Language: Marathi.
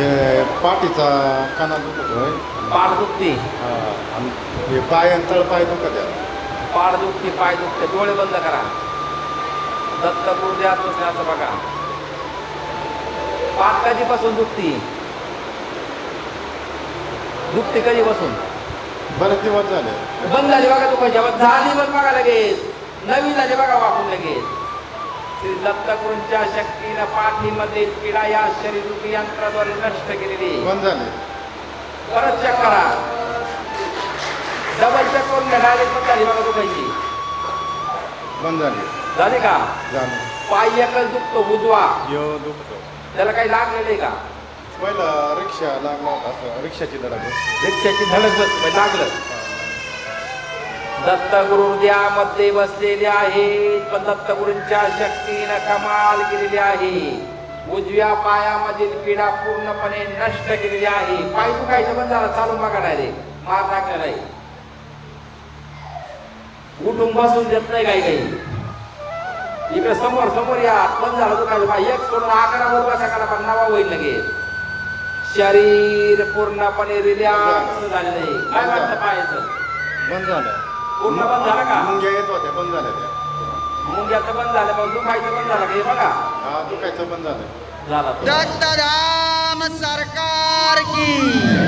हे पाठीचा काना दुखतोय पाठ दुखते. हा, आणि हे पाय आणि तळपाय दुखत आहे. पाठ दुखते पाय दुखते. डोळे बंद करा. दत्त गुरुद्यात बसले असं बघा. पाठ कधीपासून दुखती? दुखते कधीपासून? बरेच दिवस झाले. बंद झाली बघा दुखायची मग झाली बंद बघा लगेच. नवीन झाली बघा वाकून लगेच. दत्तगुरूंच्या शक्तीनं पाठीमध्ये पिढा या शरीरूपी यंत्राद्वारे नष्ट केलेली बंद झाले. परत चेक करा. डबल चेक करून घ्या डायरेक्ट बंद झाली बघा दुखायची बंद झाले. झाली का? झालं. पाय एकच दुखतो उजवा. यो दुखतो. त्याला काही लागलेलं आहे का? पहिलं रिक्षा लागला असं रिक्षाची धडक. रिक्षाची धडक बस लागलं. दत्तगुरुद्यामध्ये बसलेले आहेत. पण दत्तगुरूंच्या शक्तीनं कमाल केलेली आहे. उजव्या पायामधील पीडा पूर्णपणे नष्ट केलेली आहे. पाय दुखायचं पण झाला चालून बघा डायरेक्ट मार टाकलेला नाही उठून बसून देत नाही काही काही. इकडे समोर समोर या. बंद झालं दुखायचं. पाय एक सोडून आकारावर बसा करा पण नवा होईल लगेच. शरीर पूर्णपणे रिलॅक्स झालेलं आहे. काय वाटतं पायाचं? बंद झालं. पूर्ण बंद झालं का? मुंग्या येत होत्या बंद झाल्या त्या. मुंग्याचं बंद झालं पण दुखायचं बंद झालं का? हे बघा. हा दुखायचं बंद झालं. झाला. तो. दत्तधाम सरकार की.